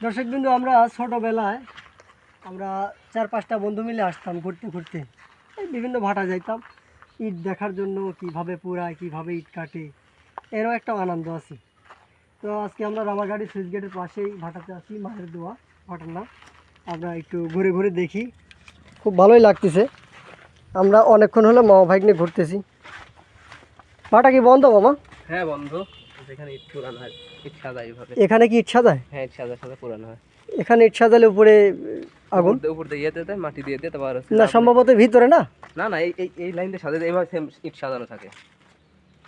দর্শক বিন্দু আমরা ছোটোবেলায় আমরা চার পাঁচটা বন্ধু মিলে আসতাম ঘুরতে ঘুরতে। বিভিন্ন ভাটা যাইতাম। ইট দেখার জন্য কীভাবে পুরায় কীভাবে ইট কাটে, এরও একটা আনন্দ আছে। তো আজকে আমরা রামাগাড়ি সুইচ গেটের পাশেই ভাটাতে আছি, মায়ের দোয়া, ভাটার নাম। আমরা একটু ঘুরে ঘুরে দেখি। খুব ভালোই লাগতেছে। আমরা অনেকক্ষণ হলো মামা ভাইক নিয়ে ঘুরতেছি। ভাটা কি বন্ধ মামা? হ্যাঁ বন্ধু। যেখানে ইট পুরানো হয় ইট সাদা এইভাবে। এখানে কি ইট সাজায়? হ্যাঁ ইট সাদা সাদা পুরানো হয়। এখানে ইট সাজালে উপরে আগুন? উপর দিয়ে- উপর ইয়েতে দেয় মাটি দিয়ে দিয়ে তারপর না সম্ভবত ভিতরে না? না না এই এই লাইন দিয়ে সাজাতে এইভাবে সেম ইট সাজানো থাকে।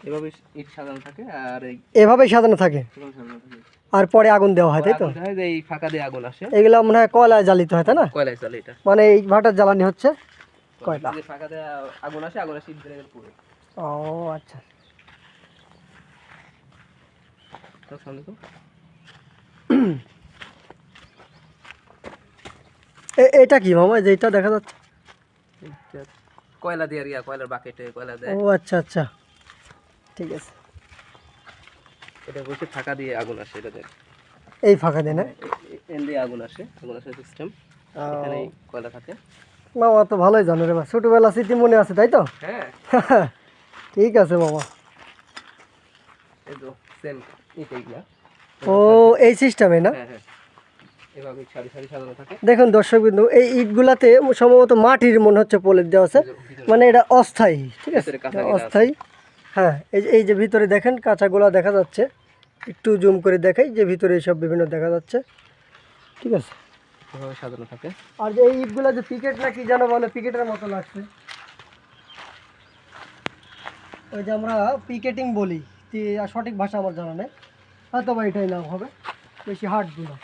এভাবে ইট সাজানো থাকে আর এই এভাবেই সাজানো থাকে? এভাবে সাজানো থাকে। আর পরে আগুন দেওয়া হয় তাই তো? এই ফাঁকা দিয়ে আগুন আসে। এগুলো মনে হয় কয়লায় জ্বালিত হয় তাই না? কয়লায় চলে এটা মানে এই ভাটার জ্বালানি হচ্ছে কয়লা। ফাঁকা দিয়ে আগুন আসে আগুন আসে ও আচ্ছা তো সামনে তো এ- এটা কি মামা? যেটা দেখা যাচ্ছে। কয়লা দিয়ে কয়লার বাকেটে কয়লা দেয়। ও আচ্ছা আচ্ছা। ঠিক আছে। এটা বলছে ফাঁকা দিয়ে আগুন আসে এটা দেখ এই ফাঁকা দিয়ে না? এন দিয়ে আগুন আসে আগুন আসে সিস্টেম এখানে কয়লা থাকে। মামা তো ভালোই জানো রে মা। ছোটবেলা স্মৃতি মনে আছে তাই তো? হ্যাঁ। ঠিক আছে মামা। এই তো সেম ইট এইগুলা ও এই সিস্টেমে না? হ্যাঁ হ্যাঁ। দেখুন দর্শক বিন্দু এই ইটগুলাতে সম্ভবত মাটির মনে হচ্ছে পোলের দেওয়া আছে। মানে এটা অস্থায়ী ঠিক আছে। অস্থায়ী। হ্যাঁ এই যে এই যে ভিতরে দেখেন কাঁচাগুলা দেখা যাচ্ছে। একটু জুম করে দেখাই যে ভিতরে সব বিভিন্ন দেখা যাচ্ছে। ঠিক আছে? এভাবে সাজানো থাকে। আর যে এই ইটগুলা যে পিকেট না কি যেন বলে পিকেটের মতো লাগছে। ওই যে আমরা পিকেটিং বলি। সঠিক ভাষা আমার জানা নেই হয়তো বা এটাই নাম হবে। বেশি হার্ডগুলো